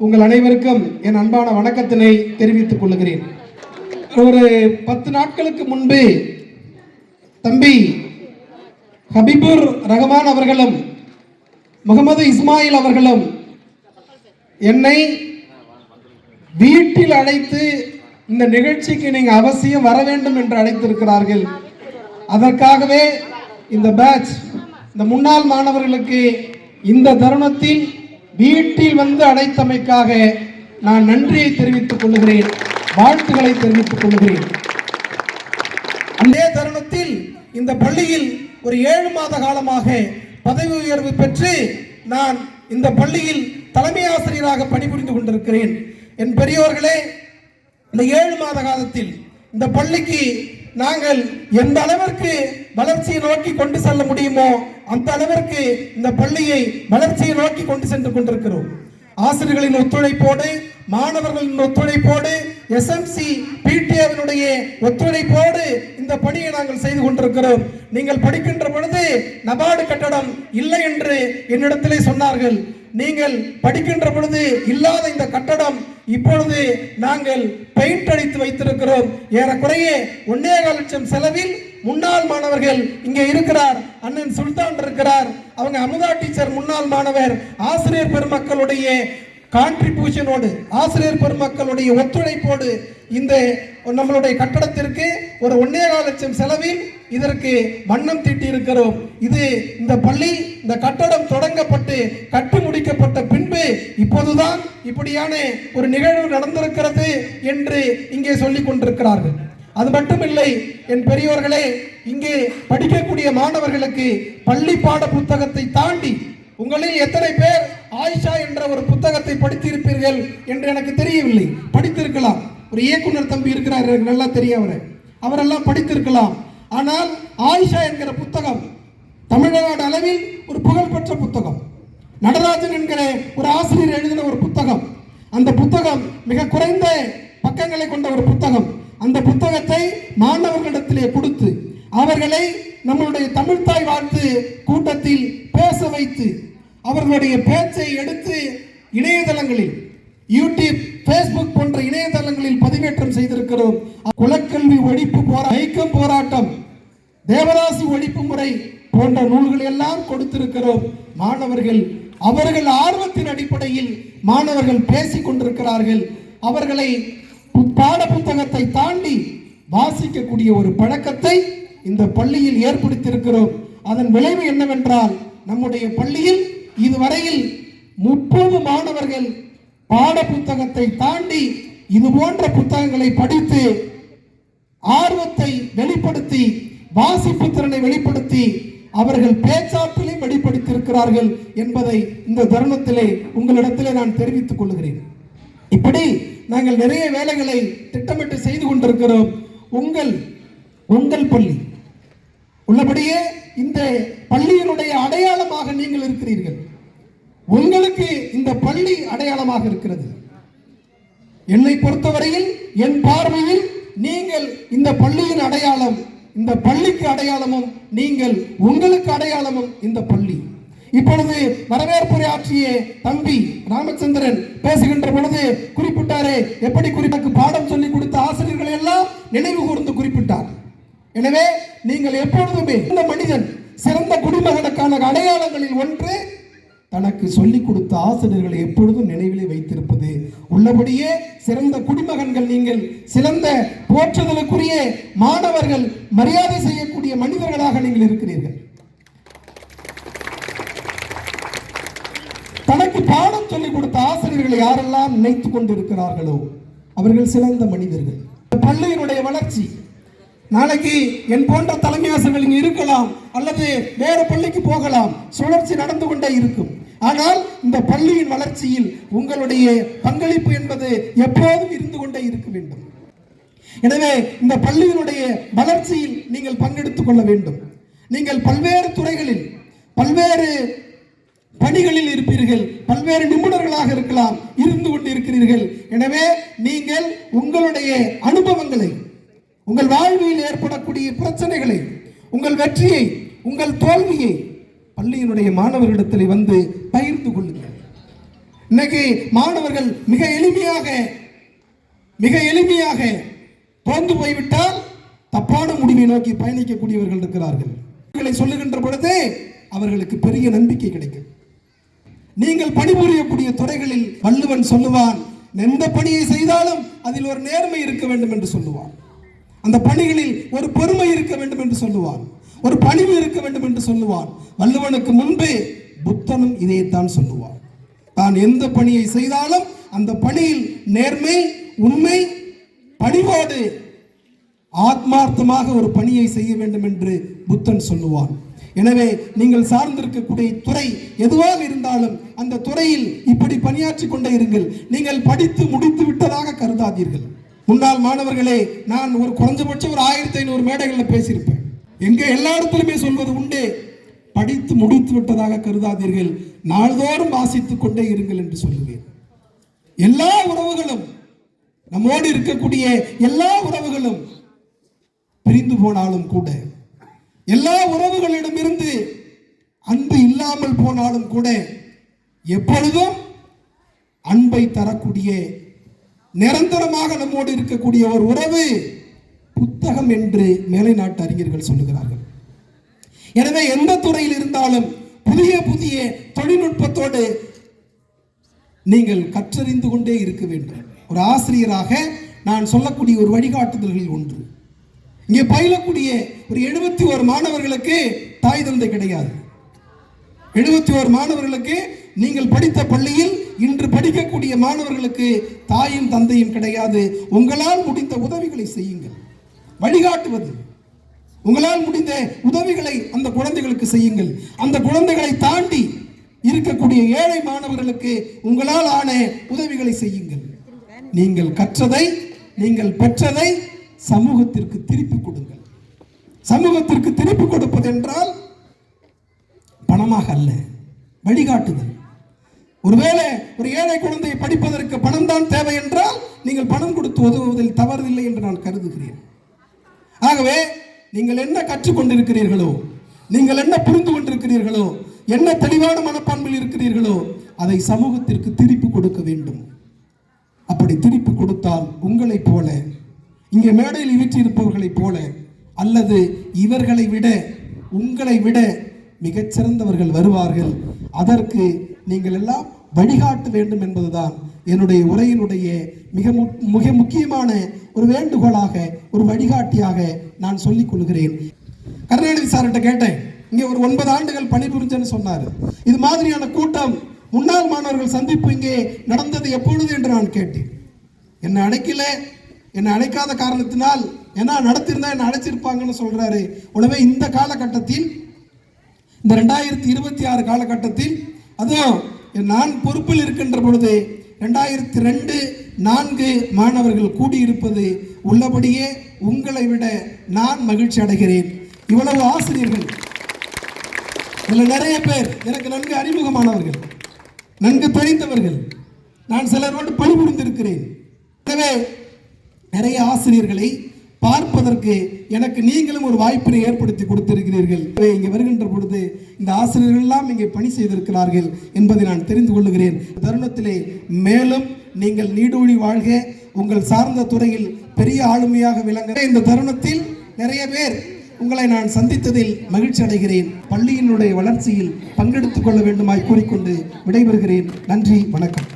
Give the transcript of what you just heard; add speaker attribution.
Speaker 1: உங்கள் அனைவருக்கும் என் அன்பான வணக்கத்தினை தெரிவித்துக் கொள்கிறேன். ஒரு பத்து நாட்களுக்கு முன்பு தம்பி ஹபீபுர் ரஹமான் அவர்களும் முகமது இஸ்மாயில் அவர்களும் என்னை வீட்டில் அழைத்து இந்த நிகழ்ச்சிக்கு நீங்கள் அவசியம் வர வேண்டும் என்று அழைத்திருக்கிறார்கள். அதற்காகவே இந்த பேட்ச் இந்த முன்னாள் மாணவர்களுக்கு இந்த தருணத்தில் வீட்டில் வந்து அடைத்தமைக்காக நான் நன்றியை தெரிவித்துக் கொள்கிறேன் வாழ்த்துக்களை தெரிவித்துக் கொள்கிறேன். அதே தருணத்தில் இந்த பள்ளியில் ஒரு ஏழு மாத காலமாக பதவி உயர்வு பெற்று நான் இந்த பள்ளியில் தலைமை ஆசிரியராக பணிபுரிந்து கொண்டிருக்கிறேன். என் பெரியோர்களே இந்த ஏழு மாத காலத்தில் இந்த பள்ளிக்கு நாங்கள் எந்த அளவிற்கு வளர்ச்சியை நோக்கி கொண்டு செல்ல முடியுமோ அந்த அளவிற்கு இந்த பள்ளியை வளர்ச்சியை நோக்கி கொண்டு சென்று கொண்டிருக்கிறோம். ஆசிரியர்களின் ஒத்துழைப்போடு மாணவர்களின் ஒத்துழைப்போடு எஸ்எம்சி பிடிஏவினுடைய ஒத்துழைப்போடு இந்த பணியை நாங்கள் செய்து கொண்டிருக்கிறோம். நீங்கள் படிக்கின்ற பொழுது நபார்டு கட்டடம் இல்லை என்று என்னிடத்திலே சொன்னார்கள். நீங்கள் படிக்கின்ற பொழுது இல்லாத இந்த கட்டடம் இப்பொழுது நாங்கள் பெயிண்ட் அடித்து வைத்திருக்கிறோம். ஏறக்குறைய ஒன்னேகால் லட்சம் செலவில் முன்னாள் மாணவர்கள் இங்கே இருக்கிறார். அண்ணன் சுல்தான் இருக்கிறார். அவங்க அமுதா டீச்சர் முன்னாள் மாணவர் ஆசிரியர் பெருமக்களுடைய கான்ட்ரிபியூஷனோடு ஆசிரியர் பெருமக்களுடைய ஒத்துழைப்போடு இந்த நம்மளுடைய கட்டடத்திற்கு ஒரு ஒன்னேகால் லட்சம் செலவில் இதற்கு வண்ணம் தீட்டி இருக்கிறோம் இது இந்த பள்ளி இந்த கட்டடம் தொடங்கப்பட்டு கட்டி முடிக்கப்பட்ட பின் இப்போதுதான் இப்படியான ஒரு நிகழ்வு நடந்திருக்கிறது என்று இங்கே சொல்லிக் கொண்டிருக்கிறார்கள். அது மட்டுமில்லை என் பெரியோர்களே இங்கே படிக்கக்கூடிய மாணவர்களுக்கு பள்ளி பாட புத்தகத்தை தாண்டி உங்களில் எத்தனை பேர் ஆயிஷா என்ற ஒரு புத்தகத்தை படித்திருப்பீர்கள் என்று எனக்கு தெரியவில்லை. படித்திருக்கலாம். ஒரு இயக்குனர் தம்பி இருக்கிறார் எனக்கு நல்லா தெரியும் அவரை. அவரெல்லாம் படித்திருக்கலாம். ஆனால் ஆயிஷா என்கிற புத்தகம் தமிழ்நாடு அளவில் ஒரு புகழ்பெற்ற புத்தகம். நடராஜன் என்கிற ஒரு ஆசிரியர் எழுதின ஒரு புத்தகம். அந்த புத்தகம் மிக குறைந்த பக்கங்களை கொண்ட ஒரு புத்தகம். அந்த புத்தகத்தை மாணவர்களிடத்திலே கொடுத்து அவர்களை நம்மளுடைய தமிழ்தாய் வாழ்த்து கூட்டத்தில் பேச வைத்து அவர்களுடைய பேச்சை எடுத்து இணையதளங்களில் யூடியூப் ஃபேஸ்புக் போன்ற இணையதளங்களில் பதிவேற்றம் செய்திருக்கிறோம். குலக்கல்வி ஒழிப்பு போரா ஐக்கம் போராட்டம் தேவராசி ஒழிப்பு முறை போன்ற நூல்கள் எல்லாம் கொடுத்திருக்கிறோம். மாணவர்கள் அவர்கள் ஆர்வத்தின் அடிப்படையில் மாணவர்கள் பேசிக் கொண்டிருக்கிறார்கள். அவர்களை பாட புத்தகத்தை தாண்டி வாசிக்கக்கூடிய ஒரு பழக்கத்தை இந்த பள்ளியில் ஏற்படுத்தியிருக்கிறோம். அதன் விளைவு என்னவென்றால் நம்முடைய பள்ளியில் இதுவரையில் முப்பது மாணவர்கள் பாட புத்தகத்தை தாண்டி இது போன்ற புத்தகங்களை படித்து ஆர்வத்தை வெளிப்படுத்தி வாசிப்பு திறனை வெளிப்படுத்தி அவர்கள் பேச்சாற்றலை வெளிப்படுத்தியிருக்கிறார்கள் என்பதை இந்த தருணத்திலே உங்களிடத்திலே நான் தெரிவித்துக் கொள்கிறேன். இப்படி நாங்கள் நிறைய வேலைகளை திட்டமிட்டு செய்து கொண்டிருக்கிறோம். உங்கள் உங்கள் பள்ளி. உள்ளபடியே இந்த பள்ளியினுடைய அடையாளமாக நீங்கள் இருக்கிறீர்கள். உங்களுக்கு இந்த பள்ளி அடையாளமாக இருக்கிறது. என்னை பொறுத்தவரையில் என் பார்வையில் நீங்கள் இந்த பள்ளியின் அடையாளம் இந்த பள்ளிக்கு அடையாளமும் நீங்கள் உங்களுக்கு அடையாளமும் இந்த பள்ளி. இப்பொழுது வரவேற்புரை ஆற்றிய தம்பி ராமச்சந்திரன் பேசுகின்ற பொழுது குறிப்பிட்டாரே எப்படி குறிப்பாக்கு பாடம் சொல்லி கொடுத்த ஆசிரியர்களை எல்லாம் நினைவு கூர்ந்து குறிப்பிட்டார். எனவே நீங்கள் எப்பொழுதுமே இந்த மனிதன் சிறந்த குடிமகனுக்கான அடையாளங்களில் ஒன்று தனக்கு சொல்லிக் கொடுத்த ஆசிரியர்களை எப்பொழுதும் நினைவிலே வைத்திருப்பது. உள்ளபடியே சிறந்த குடிமகன்கள் நீங்கள் சிறந்த போற்றுதலுக்குரிய மாணவர்கள் மரியாதை செய்யக்கூடிய மனிதர்களாக நீங்கள் இருக்கிறீர்கள். தனக்கு பாடம் சொல்லிக் கொடுத்த ஆசிரியர்களை யாரெல்லாம் நினைத்துக் கொண்டிருக்கிறார்களோ அவர்கள் சிறந்த மனிதர்கள். இந்த பள்ளியினுடைய வளர்ச்சி. நாளைக்கு என் போன்ற தலைமை ஆசிரியர்கள் இருக்கலாம் அல்லது வேற பள்ளிக்கு போகலாம். சுழற்சி நடந்து கொண்டே இருக்கும். ஆனால் இந்த பள்ளியின் வளர்ச்சியில் உங்களுடைய பங்களிப்பு என்பது எப்போதும் இருந்து கொண்டே இருக்க வேண்டும். எனவே இந்த பள்ளியினுடைய வளர்ச்சியில் நீங்கள் பங்கெடுத்துக் கொள்ள வேண்டும். நீங்கள் பல்வேறு துறைகளில் பல்வேறு பணிகளில் இருப்பீர்கள் பல்வேறு நிபுணர்களாக இருக்கலாம் இருந்து கொண்டு இருக்கிறீர்கள் எனவே நீங்கள் உங்களுடைய அனுபவங்களை உங்கள் வாழ்வில் ஏற்படக்கூடிய பிரச்சனைகளை உங்கள் வெற்றியை உங்கள் தோல்வியை பள்ளியினுடைய மாணவர்களிடத்தில் வந்து பகிர்ந்து கொள்ளுங்கள். இன்னைக்கு மாணவர்கள் மிக எளிமையாக மிக எளிமையாக தோந்து போய்விட்டால் தப்பான முடிவை நோக்கி பயணிக்கக்கூடியவர்கள் இருக்கிறார்கள். சொல்லுகின்ற பொழுது அவர்களுக்கு பெரிய நம்பிக்கை கிடைக்கும். நீங்கள் பணிபுரியக்கூடிய துறைகளில் வள்ளுவன் சொல்லுவான் எந்த பணியை செய்தாலும் அதில் ஒரு நேர்மை இருக்க வேண்டும் என்று சொல்லுவான். அந்த பணிகளில் ஒரு பொறுமை இருக்க வேண்டும் என்று சொல்லுவான். ஒரு பணிவு இருக்க வேண்டும் என்று சொல்லுவான். வள்ளுவனுக்கு முன்பே புத்தனும் இதைத்தான் சொல்லுவான். தான் எந்த பணியை செய்தாலும் அந்த பணியில் நேர்மை உண்மை பணிவோடு ஆத்மார்த்தமாக ஒரு பணியை செய்ய வேண்டும் என்று புத்தன் சொல்லுவான். எனவே நீங்கள் சார்ந்திருக்கக்கூடிய துறை எதுவாக இருந்தாலும் அந்த துறையில் இப்படி பணியாற்றி கொண்டே இருங்கள். நீங்கள் படித்து முடித்து விட்டதாக கருதாதீர்கள். முன்னாள் மாணவர்களே நான் ஒரு குறைஞ்சபட்சம் ஒரு ஆயிரத்தி ஐநூறு மேடைகளில் பேசியிருப்பேன். எங்க எல்லா இடத்துலையுமே சொல்வது உண்டு. படித்து முடித்து விட்டதாக கருதாதீர்கள். நாள்தோறும் வாசித்துக் கொண்டே இருங்கள் என்று சொல்லுவேன். எல்லா உறவுகளும் நம்மோடு இருக்கக்கூடிய எல்லா உறவுகளும் பிரிந்து போனாலும் கூட எல்லா உறவுகளிடமிருந்து அன்பு இல்லாமல் போனாலும் கூட எப்பொழுதும் அன்பை தரக்கூடிய நிரந்தரமாக நம்மோடு இருக்கக்கூடிய ஒரு உறவு புத்தகம் என்று மேலை நாட்டு அறிஞர்கள் சொல்லுகிறார்கள். எனவே எந்த துறையில் இருந்தாலும் புதிய புதிய தொழில்நுட்பத்தோடு நீங்கள் கற்றறிந்து கொண்டே இருக்க வேண்டும். ஒரு ஆசிரியராக நான் சொல்லக்கூடிய ஒரு வழிகாட்டுதல்களில் ஒன்று. இங்கே பயிலக்கூடிய ஒரு எழுபத்தி ஒரு மாணவர்களுக்கு தாய் தந்தை கிடையாது. எழுபத்தி ஒரு மாணவர்களுக்கு நீங்கள் படித்த பள்ளியில் இன்று படிக்கக்கூடிய மாணவர்களுக்கு தாயும் தந்தையும் கிடையாது. உங்களால் முடிந்த உதவிகளை செய்யுங்கள். வழிகாட்டுவது. உங்களால் முடிந்த உதவிகளை அந்த குழந்தைகளுக்கு செய்யுங்கள். அந்த குழந்தைகளை தாண்டி இருக்கக்கூடிய ஏழை மாணவர்களுக்கு உங்களால் ஆன உதவிகளை செய்யுங்கள். நீங்கள் கற்றதை நீங்கள் பெற்றதை சமூகத்திற்கு திருப்பி கொடுங்கள். சமூகத்திற்கு திருப்பி கொடுப்பது என்றால் பணமாக அல்ல வழிகாட்டுதல். ஒருவேளை ஒரு ஏழை குழந்தையை படிப்பதற்கு பணம் தான் தேவை என்றால் நீங்கள் பணம் கொடுத்து உதவுவதில் தவறில்லை என்று நான் கருதுகிறேன். ஆகவே நீங்கள் என்ன கற்றுக்கொண்டிருக்கிறீர்களோ நீங்கள் என்ன புரிந்து கொண்டிருக்கிறீர்களோ என்ன தெளிவான மனப்பான்மையில் இருக்கிறீர்களோ அதை சமூகத்திற்கு திருப்பி கொடுக்க வேண்டும். அப்படி திருப்பி கொடுத்தால் உங்களைப் போல இங்கே மேடையில் வீற்றிருப்பவர்களைப் போல அல்லது இவர்களை விட உங்களை விட மிகச்சிறந்தவர்கள் வருவார்கள். அதற்கு நீங்கள் எல்லாம் வழிகாட்ட வேண்டும் என்பதுதான் என்னுடைய உரையினுடைய மிக மு- மிக முக்கியமான ஒரு வேண்டுகோளாக ஒரு வழிகாட்டியாக நான் சொல்லிக் கொள்கிறேன். கருணாநிதி சார்கிட்ட கேட்டேன். இங்கே ஒரு ஒன்பது ஆண்டுகள் பணிபுரிஞ்சேன்னு சொன்னார். இது மாதிரியான கூட்டம் முன்னாள் மாணவர்கள் சந்திப்பு இங்கே நடந்தது எப்பொழுது என்று நான் கேட்டேன். என்னை அழைக்கல என்னை அழைக்காத காரணத்தினால் ஏன்னா நடத்திருந்தா என்னை அழைச்சிருப்பாங்கன்னு சொல்றாரு. உடனே இந்த காலகட்டத்தில் இந்த ரெண்டாயிரத்தி இருபத்தி ஆறு காலகட்டத்தில் அதுவும் நான் பொறுப்பில் இருக்கின்ற பொழுது ரெண்டாயிரத்தி ரெண்டு நான்கு மாணவர்கள் கூடியிருப்பது உள்ளபடியே உங்களை விட நான் மகிழ்ச்சி அடைகிறேன். இவ்வளவு ஆசிரியர்கள். இதில் நிறைய பேர் எனக்கு நன்கு அறிமுகமானவர்கள் நன்கு தெரிந்தவர்கள். நான் சிலரோடு பணிபுரிந்திருக்கிறேன். எனவே நிறைய ஆசிரியர்களை பார்ப்பதற்கு எனக்கு நீங்களும் ஒரு வாய்ப்பினை ஏற்படுத்தி கொடுத்திருக்கிறீர்கள். இங்கே வருகின்ற பொழுது இந்த ஆசிரியர்கள் எல்லாம் இங்கே பணி செய்திருக்கிறார்கள் என்பதை நான் தெரிந்து கொள்ளுகிறேன். தருணத்திலே மேலும் நீங்கள் நீடூழி வாழ்க உங்கள் சார்ந்த துறையில் பெரிய ஆளுமையாக விளங்க. இந்த தருணத்தில் நிறைய பேர் உங்களை நான் சந்தித்ததில் மகிழ்ச்சி அடைகிறேன். பள்ளியினுடைய வளர்ச்சியில் பங்கெடுத்துக் கொள்ள வேண்டுமாய் கூறிக்கொண்டு விடைபெறுகிறேன். நன்றி வணக்கம்.